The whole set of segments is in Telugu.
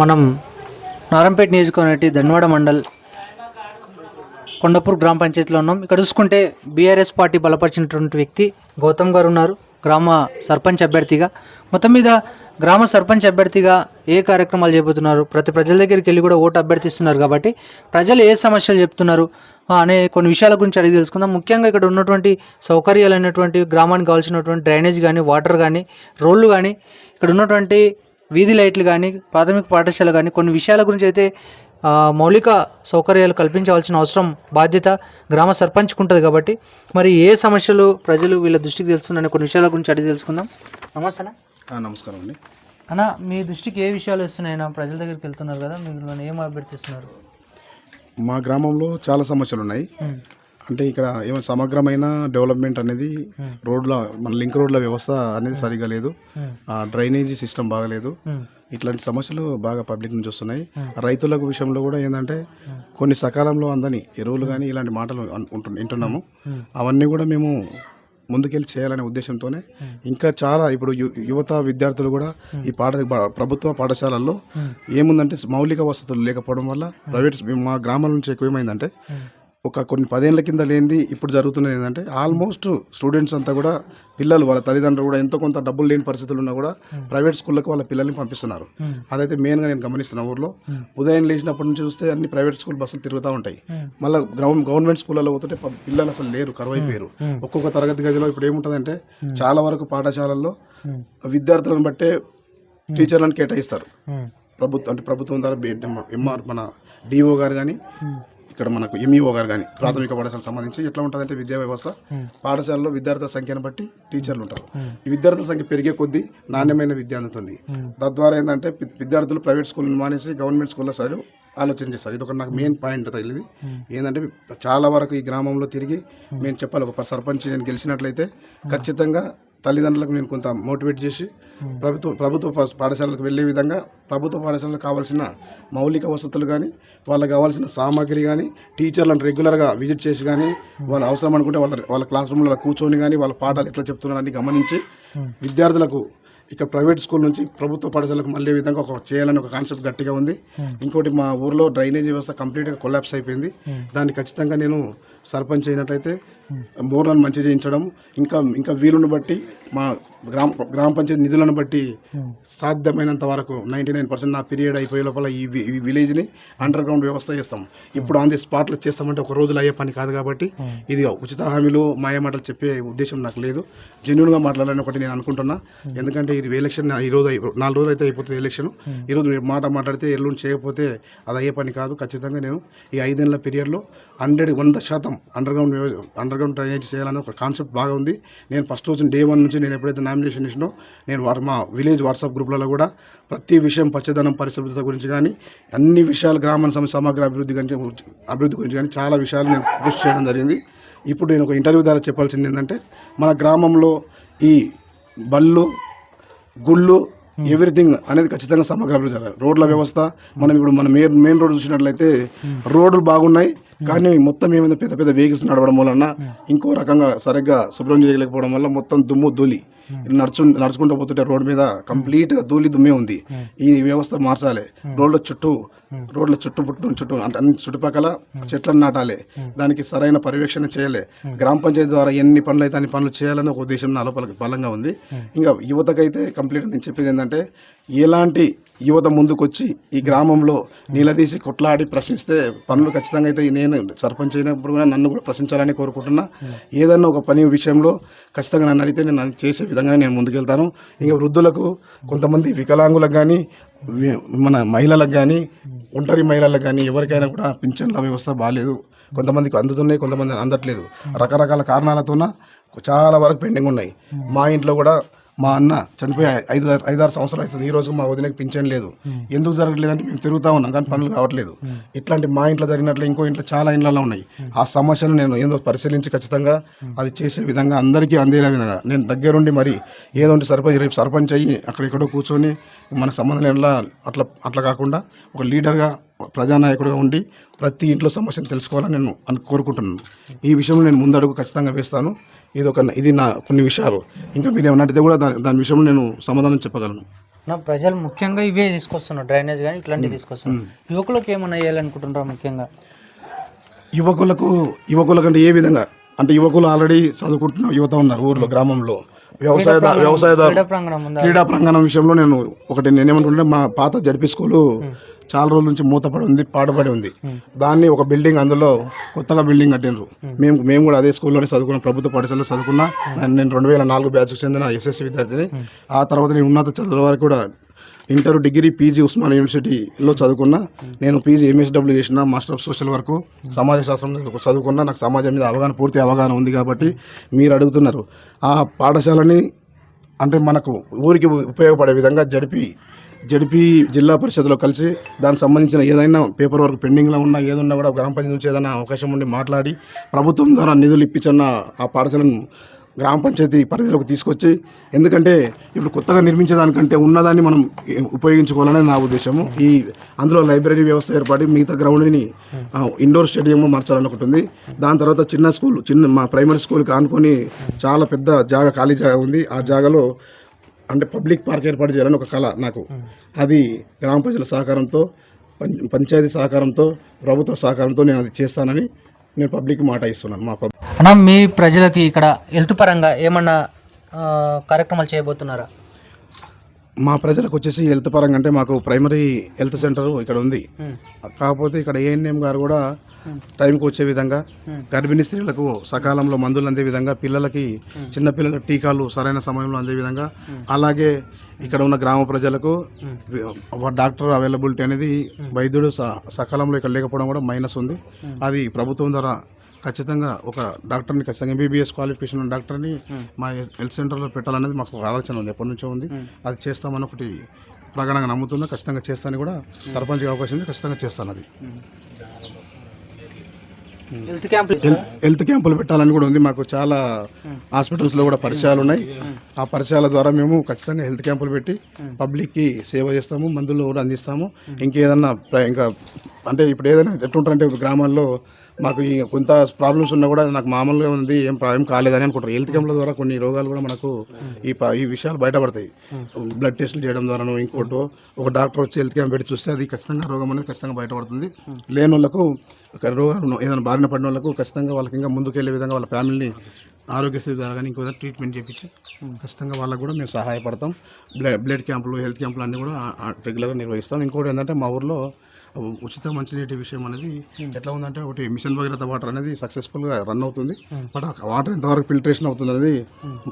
మనం నారంపేట నియోజకవర్గం ధన్వాడ మండల్ కొండపూర్ గ్రామ పంచాయతీలో ఉన్నాం. ఇక్కడ చూసుకుంటే బీఆర్ఎస్ పార్టీ బలపరిచినటువంటి వ్యక్తి గౌతమ్ గారు ఉన్నారు. గ్రామ సర్పంచ్ అభ్యర్థిగా. మొత్తం మీద గ్రామ సర్పంచ్ అభ్యర్థిగా ఏ కార్యక్రమాలు చేయబోతున్నారు ప్రతి ప్రజల దగ్గరికి వెళ్ళి కూడా ఓటు అభ్యర్థిస్తున్నారు కాబట్టి ప్రజలు ఏ సమస్యలు చెప్తున్నారు? అనే కొన్ని విషయాల గురించి అడిగి తెలుసుకుందాం. ముఖ్యంగా ఇక్కడ ఉన్నటువంటి సౌకర్యాలు అయినటువంటి గ్రామానికి కావాల్సినటువంటి డ్రైనేజ్ కానీ వాటర్ కానీ రోడ్లు కానీ ఇక్కడ ఉన్నటువంటి వీధి లైట్లు కానీ ప్రాథమిక పాఠశాల కానీ కొన్ని విషయాల గురించి అయితే మౌలిక సౌకర్యాలు కల్పించవలసిన అవసరం బాధ్యత గ్రామ సర్పంచ్కి ఉంటుంది కాబట్టి. మరి ఏ సమస్యలు ప్రజలు వీళ్ళ దృష్టికి తెలుస్తున్నాయని కొన్ని విషయాల గురించి అడిగి తెలుసుకుందాం. నమస్తే అన్న. నమస్కారం అండి. అన్న మీ దృష్టికి ఏ విషయాలు వస్తున్నాయన్న ప్రజల దగ్గరికి వెళ్తున్నారు కదా మీరు ఏం అభ్యర్థిస్తున్నారు? మా గ్రామంలో చాలా సమస్యలు ఉన్నాయి. అంటే ఇక్కడ ఏమైనా సమగ్రమైన డెవలప్మెంట్ అనేది. రోడ్ల మన లింక్ రోడ్ల వ్యవస్థ అనేది సరిగా లేదు. ఆ. డ్రైనేజీ సిస్టమ్ బాగలేదు. ఇట్లాంటి సమస్యలు బాగా పబ్లిక్ నుంచి వస్తున్నాయి. రైతులకు విషయంలో కూడా ఏంటంటే. కొన్ని సకాలంలో అందని ఎరువులు కానీ ఇలాంటి మాటలు వింటున్నాము. అవన్నీ కూడా మేము ముందుకెళ్ళి చేయాలనే ఉద్దేశంతోనే. ఇంకా చాలా ఇప్పుడు యు- యువత విద్యార్థులు కూడా ఈ పాఠ ప్రభుత్వ పాఠశాలల్లో ఏముందంటే మౌలిక వసతులు లేకపోవడం వల్ల ప్రైవేట్ మా గ్రామాల నుంచి ఎక్కువ ఏమైందంటే ఒక కొన్ని పదేళ్ళ కింద లేనిది ఇప్పుడు జరుగుతున్నది ఏంటంటే ఆల్మోస్ట్ స్టూడెంట్స్ అంతా కూడా పిల్లలు వాళ్ళ తల్లిదండ్రులు కూడా ఎంతో కొంత డబ్బులు లేని పరిస్థితులు ఉన్నా కూడా ప్రైవేట్ స్కూళ్ళకి వాళ్ళ పిల్లల్ని పంపిస్తున్నారు. ఉమ్, అదైతే మెయిన్గా నేను గమనిస్తున్న ఊర్లో. Hmm. ఉదయం లేచినప్పటి నుంచి చూస్తే అన్ని ప్రైవేట్ స్కూల్ బస్సులు తిరుగుతూ ఉంటాయి. మళ్ళీ గ్రౌండ్ గవర్నమెంట్ స్కూళ్ళలో పోతుంటే పిల్లలు అసలు లేరు కరువైపోయారు. Hmm. ఒక్కొక్క తరగతి గదిలో ఇప్పుడు ఏముంటుందంటే చాలా వరకు పాఠశాలల్లో విద్యార్థులను బట్టే టీచర్లను కేటాయిస్తారు. ప్రభుత్వం అంటే ప్రభుత్వం ద్వారా ఎంఆర్ మన డిఓ గారు కానీ ఇక్కడ మనకు ఎంఈఓ గారు కానీ ప్రాథమిక పాఠశాలకు సంబంధించి ఎట్లా ఉంటుందంటే విద్యా వ్యవస్థ పాఠశాలలో విద్యార్థుల సంఖ్యను బట్టి టీచర్లు ఉంటారు. ఈ విద్యార్థుల సంఖ్య పెరిగే కొద్దీ నాణ్యమైన విద్య అందుతుంది. తద్వారా ఏంటంటే విద్యార్థులు ప్రైవేట్ స్కూల్ మానేసి గవర్నమెంట్ స్కూల్లో సైడ్ ఆలోచన చేస్తారు. ఇది ఒక నాకు మెయిన్ పాయింట్ తగిలింది. ఏంటంటే చాలా వరకు ఈ గ్రామంలో తిరిగి మేము చెప్పాలి ఒక సర్పంచ్ నేను గెలిచినట్లయితే ఖచ్చితంగా తల్లిదండ్రులకు నేను కొంత మోటివేట్ చేసి ప్రభుత్వ ప్రభుత్వ పా- పాఠశాలకు వెళ్ళే విధంగా ప్రభుత్వ పాఠశాలకు కావాల్సిన మౌలిక వసతులు కానీ వాళ్ళకి కావాల్సిన సామాగ్రి కానీ టీచర్లను రెగ్యులర్గా విజిట్ చేసి కానీ వాళ్ళు అవసరం అనుకుంటే వాళ్ళ వాళ్ళ క్లాస్ రూమ్లో కూర్చొని కానీ వాళ్ళ పాఠాలు ఎట్లా చెప్తున్నారని గమనించి Hmm. విద్యార్థులకు ఇక్కడ ప్రైవేట్ స్కూల్ నుంచి ప్రభుత్వ పాఠశాలకు మళ్ళీ విధంగా ఒక చేయాలని ఒక కాన్సెప్ట్ గట్టిగా ఉంది Hmm. ఇంకోటి మా ఊర్లో డ్రైనేజ్ వ్యవస్థ కంప్లీట్గా కొలాప్స్ అయిపోయింది Hmm. దాన్ని ఖచ్చితంగా నేను సర్పంచ్ అయినట్లయితే బోర్లను మంచి చేయించడం ఇంకా ఇంకా వీలును బట్టి మా గ్రామ గ్రామ పంచాయతీ నిధులను బట్టి ఉమ్, సాధ్యమైనంత వరకు నైంటీ నైన్ పర్సెంట్ నా పీరియడ్ అయిపోయే లోపల ఈ ఈ విలేజ్ని అండర్ గ్రౌండ్ వ్యవస్థ చేస్తాం. ఇప్పుడు ఆన్ ది స్పాట్లో చేస్తామంటే ఒక రోజులో అయ్యే పని కాదు కాబట్టి ఇది ఉచిత హామీలు మాయమాటలు చెప్పే ఉద్దేశం నాకు లేదు. జెన్యున్గా మాట్లాడాలని ఒకటి నేను అనుకుంటున్నా. ఎందుకంటే ఇది ఎలక్షన్ ఈ రోజు నాలుగు రోజులు అయితే అయిపోతుంది ఎలక్షన్. ఈరోజు మీరు మాట మాట్లాడితే ఎల్లుండి చేయకపోతే అది అయ్యే పని కాదు. ఖచ్చితంగా నేను ఈ ఐదేళ్ళ పీరియడ్లో హండ్రెడ్ వంద శాతం underground underground drainage చేయాలని ఒక కాన్సెప్ట్ బాగా ఉంది. నేను ఫస్ట్ రోజు డే వన్ నుంచి నేను ఎప్పుడైతే నామినేషన్ ఇచ్చినో నేను మా విలేజ్ వాట్సాప్ గ్రూప్లలో కూడా ప్రతి విషయం పచ్చదనం పరిశుభ్రత గురించి కానీ అన్ని విషయాలు గ్రామ సమ- సమగ్ర అభివృద్ధి గురించి అభివృద్ధి గురించి కానీ చాలా విషయాలు నేను కృషి చేయడం జరిగింది. ఇప్పుడు నేను ఒక ఇంటర్వ్యూ ద్వారా చెప్పాల్సింది ఏంటంటే మన గ్రామంలో ఈ బళ్ళు గుళ్ళు ఎవ్రీథింగ్ అనేది ఖచ్చితంగా సమగ్ర అభివృద్ధి జరగాలి. రోడ్ల వ్యవస్థ మనం ఇప్పుడు మన మెయిన్ మెయిన్ రోడ్ చూసినట్లయితే రోడ్లు బాగున్నాయి. కానీ మొత్తం ఏమైంది పెద్ద పెద్ద వెహికల్స్ నడవడం వలన ఇంకో రకంగా సరిగ్గా శుభ్రం చేయలేకపోవడం వల్ల మొత్తం దుమ్ము ధూళి. నడుచు నడుచుకుంటూ పోతుంటే రోడ్ మీద కంప్లీట్గా ధూళి దుమ్మే ఉంది. ఈ వ్యవస్థ మార్చాలి. రోడ్ల చుట్టూ రోడ్ల చుట్టూ పుట్టు చుట్టూ అంటే అన్ని చుట్టుపక్కల చెట్లను నాటాలి. దానికి సరైన పర్యవేక్షణ చేయాలి. గ్రామ పంచాయతీ ద్వారా ఎన్ని పనులు అయితే అన్ని పనులు చేయాలని ఒక ఉద్దేశం నా లోపల బలంగా ఉంది. ఇంకా యువతకైతే కంప్లీట్ నేను చెప్పేది ఏంటంటే ఎలాంటి యువత ముందుకొచ్చి ఈ గ్రామంలో నిలదీసి కొట్లాడి ప్రశ్నిస్తే పనులు ఖచ్చితంగా అయితే నేను సర్పంచ్ అయినప్పుడు కూడా నన్ను కూడా ప్రశ్నించాలని కోరుకుంటున్నా. ఏదన్నా ఒక పని విషయంలో ఖచ్చితంగా నన్ను అడిగితే నేను చేసే విధంగానే నేను ముందుకెళ్తాను. ఇంకా వృద్ధులకు కొంతమంది వికలాంగులకు కానీ మన మహిళలకు కానీ ఒంటరి మహిళలకు కానీ ఎవరికైనా కూడా పింఛన్ల వ్యవస్థ బాగాలేదు కొంతమందికి అందుతున్నాయి కొంతమంది అందట్లేదు. రకరకాల కారణాలతోన చాలా వరకు పెండింగ్ ఉన్నాయి. మా ఇంట్లో కూడా మా అన్న చనిపోయి ఐదు ఐదారు సంవత్సరాలు అవుతుంది. ఈ రోజు మా వదినకి పింఛన్ లేదు. ఎందుకు జరగట్లేదు అంటే మేము తిరుగుతా ఉన్నాం కానీ పనులు కావట్లేదు. ఇట్లాంటి మా ఇంట్లో జరిగినట్లు ఇంకో ఇంట్లో చాలా ఇండ్లలో ఉన్నాయి. ఆ సమస్యను నేను ఏదో పరిశీలించి ఖచ్చితంగా అది చేసే విధంగా అందరికీ అందేలా విధంగా. నేను దగ్గరుండి మరి ఏదో సర్పంచ్ రేపు సర్పంచ్ అయ్యి అక్కడెక్కడో కూర్చొని మన సంబంధం లేనిలా అట్లా అట్లా కాకుండా ఒక లీడర్గా ప్రజానాయకుడిగా ఉండి ప్రతి ఇంట్లో సమస్యను తెలుసుకోవాలని నేను అను కోరుకుంటున్నాను. ఈ విషయంలో నేను ముందడుగు ఖచ్చితంగా వేస్తాను. ఇది ఒక ఇది నా కొన్ని విషయాలు. ఇంకా మీరు ఏమన్నా అడిగితే కూడా దాని దాని విషయంలో నేను సమాధానం చెప్పగలను. నా ప్రజలు ముఖ్యంగా ఇవే తీసుకొస్తున్నారు డ్రైనేజ్ కానీ ఇట్లాంటివి తీసుకొస్తున్నారు. యువకులకు ఏమన్నా వేయాలనుకుంటున్నారు ముఖ్యంగా? యువకులకు యువకుల కంటే ఏ విధంగా? అంటే యువకులు ఆల్రెడీ చదువుకుంటున్న యువత ఉన్నారు ఊర్లో గ్రామంలో. వ్యవసాయ వ్యవసాయదారు క్రీడా ప్రాంగణం ఉందా? క్రీడా ప్రాంగణం విషయంలో నేను ఒకటి నేనేమంటుంటే మా పాత జడిపి స్కూలు చాలా రోజుల నుంచి మూతపడి ఉంది పాడుపడి ఉంది. దాన్ని ఒక బిల్డింగ్ అందులో కొత్తగా బిల్డింగ్ కట్టినరు మేము. మేము కూడా అదే స్కూల్లోనే చదువుకున్న ప్రభుత్వ పాఠశాలలో చదువుకున్నా. నేను రెండు వేల నాలుగు బ్యాచ్కి చెందిన ఎస్ఎస్సి విద్యార్థిని. ఆ తర్వాత నేను ఉన్నత చదువుల వరకు కూడా ఇంటర్ డిగ్రీ పీజీ ఉస్మాన్ యూనివర్సిటీలో చదువుకున్నా. నేను పీజీ ఎంఎస్డబ్ల్యూ చేసిన మాస్టర్ ఆఫ్ సోషల్ వర్క్ సమాజ శాస్త్రం చదువుకున్నా. నాకు సమాజం మీద అవగాహన పూర్తి అవగాహన ఉంది కాబట్టి మీరు అడుగుతున్నారు. ఆ పాఠశాలని అంటే మనకు ఊరికి ఉపయోగపడే విధంగా జడిపి జడిపి జిల్లా పరిషత్లో కలిసి దానికి సంబంధించిన ఏదైనా పేపర్ వర్క్ పెండింగ్లో ఉన్నా ఏదన్నా కూడా గ్రామ పంచాయతీ నుంచి ఏదైనా అవకాశం ఉండి మాట్లాడి ప్రభుత్వం ద్వారా నిధులు ఇప్పించిన ఆ పాఠశాలను గ్రామ పంచాయతీ పరిధిలోకి తీసుకొచ్చి ఎందుకంటే ఇప్పుడు కొత్తగా నిర్మించేదానికంటే ఉన్నదాన్ని మనం ఉపయోగించుకోవాలనే నా ఉద్దేశము. ఈ అందులో లైబ్రరీ వ్యవస్థ ఏర్పాటు మిగతా గ్రౌండ్ని ఇండోర్ స్టేడియం మార్చాలనుకుంటుంది దాని తర్వాత చిన్న స్కూల్ చిన్న మా ప్రైమరీ స్కూల్కి ఆనుకొని చాలా పెద్ద జాగా ఖాళీ జాగా ఉంది. ఆ జాగాలో అంటే పబ్లిక్ పార్క్ ఏర్పాటు చేయాలని ఒక కళ నాకు. అది గ్రామ ప్రజల సహకారంతో పం- పంచాయతీ సహకారంతో ప్రభుత్వ సహకారంతో నేను అది చేస్తానని నేను పబ్లిక్ మాట ఇస్తున్నాను. మా పబ్ అన్న మీ ప్రజలకి ఇక్కడ హెల్త్ పరంగా ఏమన్నా కార్యక్రమాలు చేయబోతున్నారా? మా ప్రజలకు వచ్చేసి హెల్త్ పరంగా అంటే మాకు ప్రైమరీ హెల్త్ సెంటర్ ఇక్కడ ఉంది. కాకపోతే ఇక్కడ ఏఎన్ఎం గారు కూడా టైంకి వచ్చే విధంగా గర్భిణీ స్త్రీలకు సకాలంలో మందులు అందే విధంగా పిల్లలకి చిన్న పిల్లల టీకాలు సరైన సమయంలో అందే విధంగా అలాగే ఇక్కడ ఉన్న గ్రామ ప్రజలకు డాక్టర్ అవైలబిలిటీ అనేది వైద్యుడు స- సకాలంలో ఇక్కడ లేకపోవడం కూడా మైనస్ ఉంది. అది ప్రభుత్వం ద్వారా ఖచ్చితంగా ఒక డాక్టర్ని ఖచ్చితంగా ఎంబీబీఎస్ క్వాలిఫికేషన్ ఉన్న డాక్టర్ని మా హెల్త్ సెంటర్లో పెట్టాలనేది మాకు ఒక ఆలోచన ఉంది ఎప్పటి నుంచో ఉంది. అది చేస్తామని ఒకటి ప్రగాఢంగా నమ్ముతుందా ఖచ్చితంగా చేస్తాను కూడా సర్పంచ్గా అవకాశం ఉంది ఖచ్చితంగా చేస్తాను అది. హెల్త్ క్యాంప్ హెల్త్ హెల్త్ క్యాంపులు పెట్టాలని కూడా ఉంది మాకు చాలా హాస్పిటల్స్లో కూడా పరిచయాలు ఉన్నాయి. ఆ పరిచయాల ద్వారా మేము ఖచ్చితంగా హెల్త్ క్యాంపులు పెట్టి పబ్లిక్కి సేవ చేస్తాము మందులు కూడా అందిస్తాము. ఇంకేదన్నా ప్ర- ఇంకా అంటే ఇప్పుడు ఏదైనా ఎట్లుంటారంటే గ్రామాల్లో మాకు ఈ కొంత ప్రాబ్లమ్స్ ఉన్నా కూడా నాకు మామూలుగా ఉంది ఏం ప్రాబ్లం కాలేదని అనుకుంటారు. హెల్త్ క్యాంప్ల ద్వారా కొన్ని రోగాలు కూడా మనకు ఈ ప- ఈ విషయాలు బయటపడతాయి. బ్లడ్ టెస్టులు చేయడం ద్వారాను ఇంకోటో ఒక డాక్టర్ వచ్చి హెల్త్ క్యాంప్ పెట్టి చూస్తే అది ఖచ్చితంగా రోగం అనేది ఖచ్చితంగా బయటపడుతుంది. లేని వాళ్ళకు రోగాలు ఏదైనా బారిన పడిన వాళ్ళకు ఖచ్చితంగా వాళ్ళకి ఇంకా ముందుకెళ్ళే విధంగా వాళ్ళ ఫ్యామిలీని ఆరోగ్యశ్రీ ద్వారా కానీ ఇంకో ట్రీట్మెంట్ చేయించి ఖచ్చితంగా వాళ్ళకు కూడా మేము సహాయపడతాం. బ్లడ్ బ్లడ్ క్యాంపులు హెల్త్ క్యాంపులు అన్నీ కూడా రెగ్యులర్గా నిర్వహిస్తాం. ఇంకోటి ఏంటంటే మా ఊర్లో ఉచిత మంచినీటి విషయం అనేది ఎట్లా ఉందంటే ఒకటి మిషన్ భగీరథ వాటర్ అనేది సక్సెస్ఫుల్గా రన్ అవుతుంది. బట్ ఆ వాటర్ ఎంతవరకు ఫిల్టరేషన్ అవుతుంది అనేది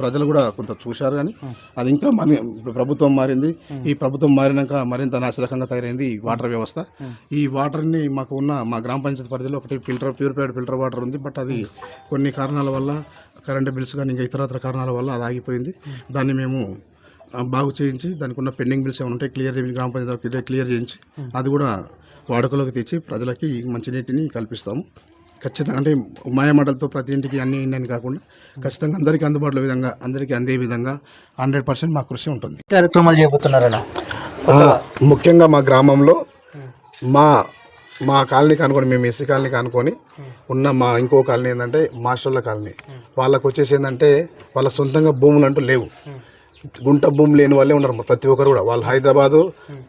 ప్రజలు కూడా కొంత చూశారు కానీ అది ఇంకా మరి ఇప్పుడు ప్రభుత్వం మారింది. ఈ ప్రభుత్వం మారినాక మరింత నాశరకంగా తయారైంది ఈ వాటర్ వ్యవస్థ. ఈ వాటర్ని మాకు ఉన్న మా గ్రామ పంచాయతీ పరిధిలో ఒకటి ఫిల్టర్ ప్యూరిఫైడ్ ఫిల్టర్ వాటర్ ఉంది. బట్ అది కొన్ని కారణాల వల్ల కరెంట్ బిల్స్ కానీ ఇంకా ఇతరత్ర కారణాల వల్ల అది ఆగిపోయింది. దాన్ని మేము బాగు చేయించి దానికి ఉన్న పెండింగ్ బిల్స్ ఏమైనా ఉంటే క్లియర్ చేయించి గ్రామ పంచాయతీ క్లియర్ చేయించి అది కూడా వాడుకలోకి తెచ్చి ప్రజలకి మంచినీటిని కల్పిస్తాము. ఖచ్చితంగా అంటే మాయమాటలతో ప్రతి ఇంటికి అన్ని అని కాకుండా ఖచ్చితంగా అందరికీ అందుబాటులో విధంగా అందరికీ అందే విధంగా హండ్రెడ్ పర్సెంట్ మా కృషి ఉంటుంది. కార్యక్రమాలు చేయబోతున్నారన్న ఆ, ముఖ్యంగా మా గ్రామంలో మా మా కాలనీకి అనుకొని మేము ఎస్సీ కాలనీకి అనుకొని ఉన్న మా ఇంకో కాలనీ ఏంటంటే మాస్టర్ల కాలనీ. వాళ్ళకి వచ్చేసి ఏంటంటే వాళ్ళ సొంతంగా భూములు అంటూ లేవు. గుంట భూమి లేని వాళ్ళే ఉన్నారు ప్రతి ఒక్కరు కూడా. వాళ్ళు హైదరాబాదు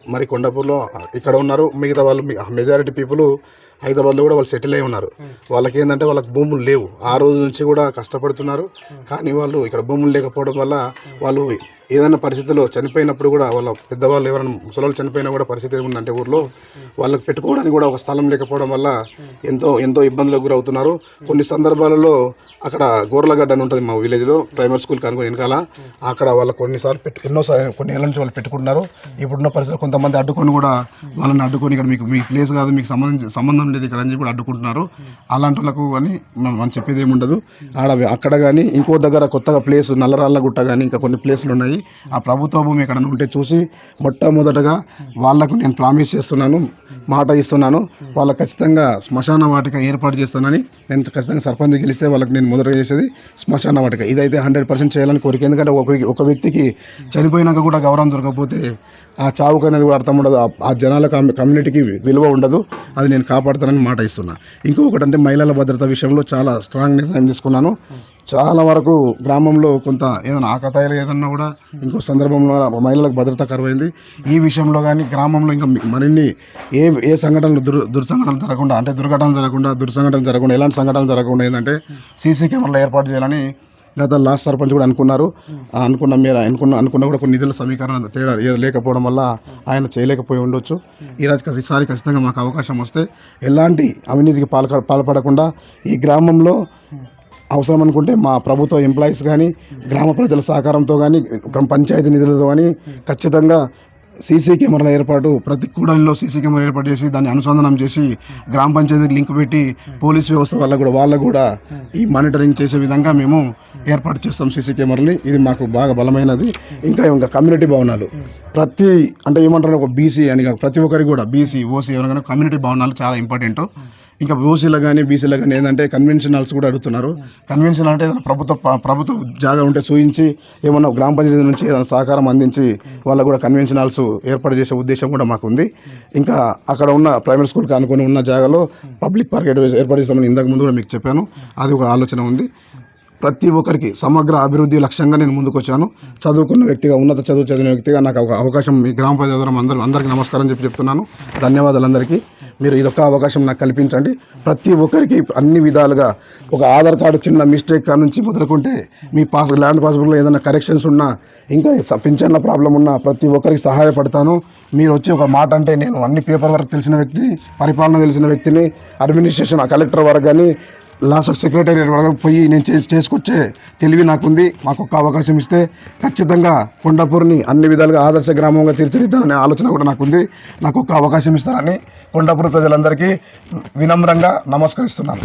మరి కొండపూర్లో ఇక్కడ ఉన్నారు. మిగతా వాళ్ళు మెజారిటీ పీపుల్ హైదరాబాద్లో కూడా వాళ్ళు సెటిల్ అయి ఉన్నారు. వాళ్ళకి ఏంటంటే వాళ్ళకి భూములు లేవు. ఆ రోజు నుంచి కూడా కష్టపడుతున్నారు. కానీ వాళ్ళు ఇక్కడ భూములు లేకపోవడం వల్ల వాళ్ళు ఏదైనా పరిస్థితుల్లో చనిపోయినప్పుడు కూడా వాళ్ళ పెద్దవాళ్ళు ఎవరైనా ముసలాళ్ళు చనిపోయినా కూడా పరిస్థితి ఏముందంటే ఊర్లో వాళ్ళకి పెట్టుకోవడానికి కూడా ఒక స్థలం లేకపోవడం వల్ల ఎంతో ఎంతో ఇబ్బందులకు గురవుతున్నారు. కొన్ని సందర్భాలలో అక్కడ గోర్లగడ్డ అని ఉంటుంది మా విలేజ్లో ప్రైమరీ స్కూల్ కనుకొని వెనకాల. అక్కడ వాళ్ళు కొన్నిసార్లు పెట్టు ఎన్నోసార్లు కొన్ని ఏళ్ళ నుంచి వాళ్ళు పెట్టుకుంటున్నారు. ఇప్పుడున్న పరిస్థితులు కొంతమంది అడ్డుకొని కూడా వాళ్ళని అడ్డుకొని ఇక్కడ మీకు మీ ప్లేస్ కాదు మీకు సంబంధించి సంబంధం లేదు ఇక్కడ అని చెప్పి కూడా అడ్డుకుంటున్నారు. అలాంటి వాళ్ళకు అని మనం చెప్పేది ఏమి ఉండదు ఆడ అక్కడ కానీ ఇంకో దగ్గర కొత్తగా ప్లేస్ నల్లరాళ్ళ గుట్ట కానీ ఇంకా కొన్ని ప్లేసులు ఉన్నాయి. ఆ ప్రభుత్వ భూమి ఎక్కడ ఉంటే చూసి మొట్టమొదటగా వాళ్ళకు నేను ప్రామిస్ చేస్తున్నాను మాట ఇస్తున్నాను. వాళ్ళకు ఖచ్చితంగా శ్మశాన వాటిక ఏర్పాటు చేస్తానని నేను ఖచ్చితంగా సర్పంచ్ గెలిస్తే వాళ్ళకి నేను మొదట చేసేది శ్మశాన వాటిక. ఇదైతే హండ్రెడ్ పర్సెంట్ చేయాలని కోరిక ఎందుకంటే ఒక ఒక వ్యక్తికి చనిపోయినాక కూడా గౌరవం దొరకకపోతే ఆ చావుకు అనేది కూడా అర్థం ఉండదు. ఆ- ఆ జనాల కమ్యూనిటీకి విలువ ఉండదు. అది నేను కాపాడుతానని మాట ఇస్తున్నా. ఇంకొకటి అంటే మహిళల భద్రత విషయంలో చాలా స్ట్రాంగ్ నిర్ణయం తీసుకున్నాను. చాలా వరకు గ్రామంలో కొంత ఏదైనా ఆకతాయిలు ఏదన్నా కూడా ఇంకో సందర్భంలో మహిళలకు భద్రత కరువైంది. ఈ విషయంలో కానీ గ్రామంలో ఇంకా మరిన్ని ఏ ఏ సంఘటనలు దుర్ దుర్సంఘటనలు జరగకుండా అంటే దుర్ఘటనలు జరగకుండా దుర్సంఘటనలు జరగకుండా ఎలాంటి సంఘటనలు జరగకుండా ఏంటంటే సీసీ కెమెరాలు ఏర్పాటు చేయాలని గత లాస్ట్ సర్పంచ్ కూడా అనుకున్నారు. అనుకున్న మీరు అనుకున్న అనుకున్న కూడా కొన్ని నిధుల సమీకరణ తేడా ఏదో లేకపోవడం వల్ల ఆయన చేయలేకపోయి ఉండొచ్చు. ఈ రోజు ఈసారి ఖచ్చితంగా మాకు అవకాశం వస్తే ఎలాంటి అవినీతికి పాల్ప పాల్పడకుండా ఈ గ్రామంలో అవసరం అనుకుంటే మా ప్రభుత్వ ఎంప్లాయీస్ కానీ గ్రామ ప్రజల సహకారంతో కానీ పంచాయతీ నిధులతో కానీ ఖచ్చితంగా సీసీ కెమెరాల ఏర్పాటు ప్రతి కూడలిలో సీసీ కెమెరా ఏర్పాటు చేసి దాన్ని అనుసంధానం చేసి గ్రామ పంచాయతీకి లింక్ పెట్టి పోలీస్ వ్యవస్థ వల్ల కూడా వాళ్ళకు కూడా ఈ మానిటరింగ్ చేసే విధంగా మేము ఏర్పాటు చేస్తాం సీసీ కెమెరాని ఇది మాకు బాగా బలమైనది. ఇంకా ఇంకా కమ్యూనిటీ భవనాలు. ప్రతి అంటే ఏమంటారు ఒక బీసీ అని కాదు, ప్రతి ఒక్కరికి కూడా బీసీ ఓసీ ఎవరికైనా కమ్యూనిటీ భవనాలు చాలా ఇంపార్టెంట్ ఇంకా ఓసీలో కానీ బీసీలో కానీ ఏంటంటే కన్వెన్షన్ హాల్స్ కూడా అడుగుతున్నారు. కన్వెన్షన్ అంటే ఏదైనా ప్రభుత్వ ప్రభుత్వ జాగా ఉంటే చూయించి ఏమన్నా గ్రామ పంచాయతీ నుంచి ఏదైనా సహకారం అందించి వాళ్ళకు కూడా కన్వెన్షన్ హాల్స్ ఏర్పాటు చేసే ఉద్దేశం కూడా మాకు ఉంది ఇంకా అక్కడ ఉన్న ప్రైమరీ స్కూల్కి అనుకుని ఉన్న జాగాలో పబ్లిక్ పార్క్ ఏర్పాటు చేస్తామని ఇంతకు ముందు కూడా మీకు చెప్పాను. అది ఒక ఆలోచన ఉంది. ప్రతి ఒక్కరికి సమగ్ర అభివృద్ధి లక్ష్యంగా నేను ముందుకొచ్చాను. చదువుకున్న వ్యక్తిగా ఉన్నత చదువు చదివిన వ్యక్తిగా నాకు ఒక అవకాశం మీ గ్రామ ప్రజాదరం అందరూ అందరికీ నమస్కారం చెప్పి చెప్తున్నాను. ధన్యవాదాలు అందరికీ మీరు ఇదొక అవకాశం నాకు కల్పించండి. ప్రతి ఒక్కరికి అన్ని విధాలుగా ఒక ఆధార్ కార్డు చిన్న మిస్టేక్ నుంచి మొదలుకుంటే మీ పాస్ ల్యాండ్ పాస్బుక్లో ఏదైనా కరెక్షన్స్ ఉన్నా ఇంకా పింఛన్ల ప్రాబ్లం ఉన్నా ప్రతి ఒక్కరికి సహాయపడతాను. మీరు వచ్చి ఒక మాట అంటే నేను అన్ని పేపర్ వర్క్ తెలిసిన వ్యక్తిని పరిపాలన తెలిసిన వ్యక్తిని అడ్మినిస్ట్రేషన్ కలెక్టర్ వరకు కానీ లాస్ట్ సెక్రటరీ వరకు పోయి నేను చేసి చేసుకొచ్చే తెలివి నాకుంది. మాకు ఒక అవకాశం ఇస్తే ఖచ్చితంగా కొండాపూర్ని అన్ని విధాలుగా ఆదర్శ గ్రామంగా తీర్చిదిద్దాలనే ఆలోచన కూడా నాకుంది. నాకు ఒక అవకాశం ఇస్తారని కొండాపూర్ ప్రజలందరికీ వినమ్రంగా నమస్కరిస్తున్నాను.